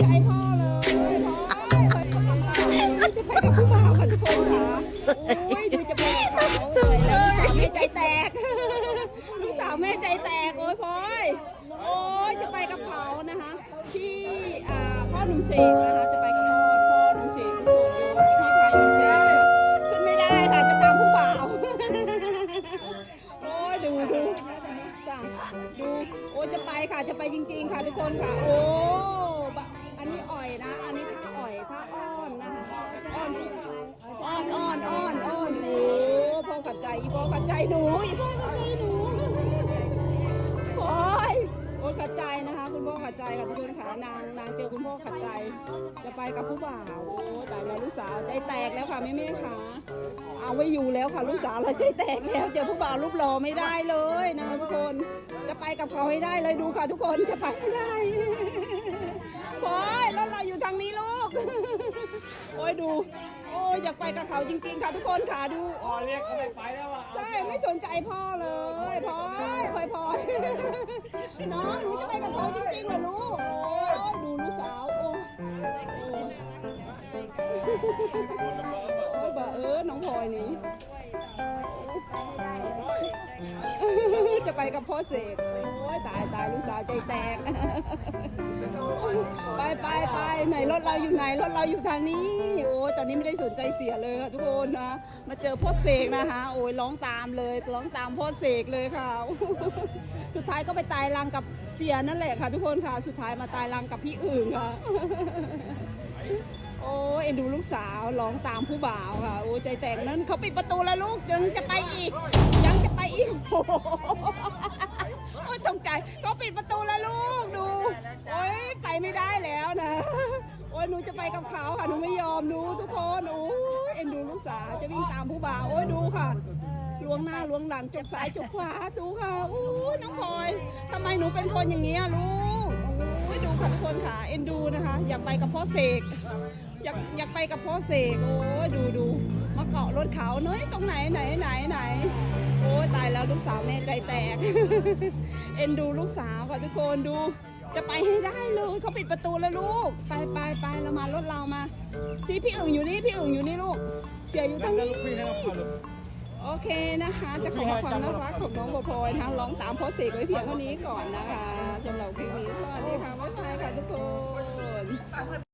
ใจพ่อเลยพ่อพ่อเขาทำอะไรจะไปกับผู้บ่าวค่ะทุกคนค่ะโอ้ยดูจะไปกับเขาเลยแล้วลูกสาวแม่ใจแตกลูกสาวแม่ใจแตก โอ้ยพลอยโอ้ยจะไปกับเขานะคะที่อ่าพ่อหนุ่มเชกนะคะ จ้ะดูโอ้จะไปค่ะจะไปจริง ๆ ค่ะทุกคนค่ะ โอ้บะอันนี้อ่อยนะ อันนี้ท่าอ่อยท่าอ้อนนะคะอ้อนผู้ชายอ้อนอ้อนอ้อนอ้อนโอ้พ่อขัดใจอีพ่อขัดใจหนูอีพ่อขัดใจหนูโอ้ยโอ้ขัดใจนะคะ คุณพ่อขัดใจค่ะทุกคนค่ะนางนางเจอคุณพ่อขัดใจ จะไปกับผู้บ่าวโอ้ตายแล้วลูกสาวใจแตกแล้วค่ะแม่แม่ค่ะ เอาไว้อยู่แล้วค่ะลูกสาวเราใจแตกแล้วเจอผู้บ่าวรูปหล่อไม่ได้เลยนะทุกคนจะไปกับเขาให้ได้เลยดูค่ะทุกคนจะไปไม่ได้โอ้ยรถเราอยู่ทางนี้ลูกโอ้ยดู โอ้ยอยากไปกับเขาจริง ๆ ค่ะทุกคนค่ะดูอ๋อเรียกเขาไม่ไปแล้วอะใช่ไม่สนใจพ่อเลยพลอยพลอยพลอยน้องหนูจะไปกับเขาจริงๆเหรอลูกโอ้ยดูลูกสาวโอ้ยโอ้อน้องพลอยนี่จะไปกับพ่อเสกโอ้ยตายตายลูกสาวใจแตก ไปไปไปไหนรถเราอยู่ไหนรถเราอยู่ทางนี้ โอ้ตอนนี้ไม่ได้สนใจเสียเลยค่ะทุกคนนะ มาเจอพ่อเสกนะคะ โอ้ยร้องตามเลยร้องตามพ่อเสกเลยค่ะ สุดท้ายก็ไปตายรังกับเสียนั่นแหละค่ะ ทุกคนค่ะ สุดท้ายมาตายรังกับพี่อื่นค่ะ โอ้ยเอ็นดูลูกสาวร้องตามผู้บ่าวค่ะ โอ้ยใจแตกนั้นเขาปิดประตูแล้วลูกยังจะไปอีก ยังจะไปอีกโอ้โอ้ยตกใจเขาปิดประตูแล้วลูกดู โอ้ยไปไม่ได้แล้วนะ โอ้ยหนูจะไปกับเขาค่ะหนูไม่ยอมดูทุกคนโอ้ยเอ็นดูลูกสาวจะวิ่งตามผู้บ่าวโอ้ยดูค่ะล้วงหน้าล้วงหลังจกซ้ายจกขวาดูค่ะโอ้ยน้องพลอยทำไมหนูเป็นคนอย่างนี้ลูกโอ้ยดูค่ะทุกคนค่ะเอ็นดูนะคะ อยากไปกับพ่อเสก อยากอยากไปกับพ่อเสกโอ้ดูดูมาเกาะรถเขาเนยตรงไหนไหนไหนไหนโอ้ตายแล้วลูกสาวแม่ใจแตก เอ็นดูลูกสาวค่ะทุกคนดู จะไปให้ได้เลยเขาปิดประตูแล้วลูก ไปไปไปเรามารถเรามาพี่พี่อึ่งอยู่นี่พี่อึ่งอยู่นี่ลูกเชียร์อยู่ทางนี้โอเคนะคะ จะขอความน่ารักของน้องโบโพยนะคะร้องตามพ่อเสกไว้เพียงเท่านี้ก่อนนะคะสำหรับคลิปนี้สวัสดีค่ะบ๊ายบายค่ะทุกคน